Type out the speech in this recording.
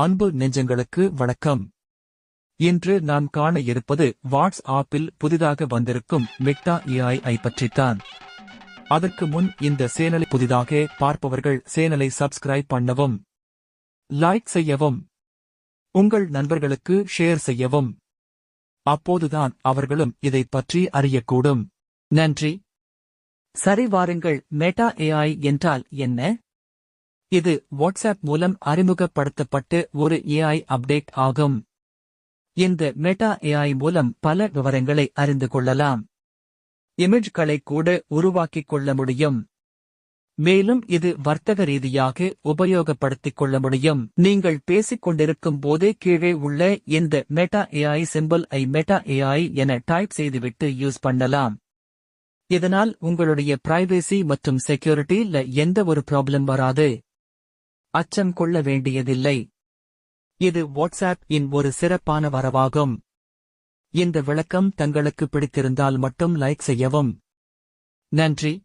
அன்பு நெஞ்சங்களுக்கு வணக்கம். இன்று நாம் காண இருப்பது வாட்ஸ் ஆப்பில் புதிதாக வந்திருக்கும் மெக்டா ஏஐ ஐ பற்றித்தான். அதற்கு முன் இந்த சேனலை புதிதாக பார்ப்பவர்கள் சேனலை சப்ஸ்கிரைப் பண்ணவும் லைக் செய்யவும் உங்கள் நண்பர்களுக்கு ஷேர் செய்யவும். அப்போதுதான் அவர்களும் இதை பற்றி அறியக்கூடும். நன்றி. சரி வாருங்கள் மெட்டா ஏஐ என்றால் என்ன? இது வாட்ஸ்அப் மூலம் அறிமுகப்படுத்தப்பட்டு ஒரு ஏஐ அப்டேட் ஆகும். இந்த மெட்டா ஏஐ மூலம் பல விவரங்களை அறிந்து கொள்ளலாம். இமேஜ்களை கூட உருவாக்கிக் கொள்ள முடியும். மேலும் இது வர்த்தக ரீதியாக உபயோகப்படுத்திக் கொள்ள முடியும். நீங்கள் பேசிக் கொண்டிருக்கும் போதே கீழே உள்ள இந்த மெட்டா ஏஐ சிம்பிள் ஐ மெட்டா ஏஐ என டைப் செய்துவிட்டு யூஸ் பண்ணலாம். இதனால் உங்களுடைய பிரைவேசி மற்றும் செக்யூரிட்டில எந்த ஒரு ப்ராப்ளம் வராது. அச்சம் கொள்ள வேண்டியதில்லை. இது வாட்ஸ்அப் இன் ஒரு சிறப்பான வரவாகும். இந்த விளக்கம் தங்களுக்கு பிடித்திருந்தால் மட்டும் லைக் செய்யவும். நன்றி.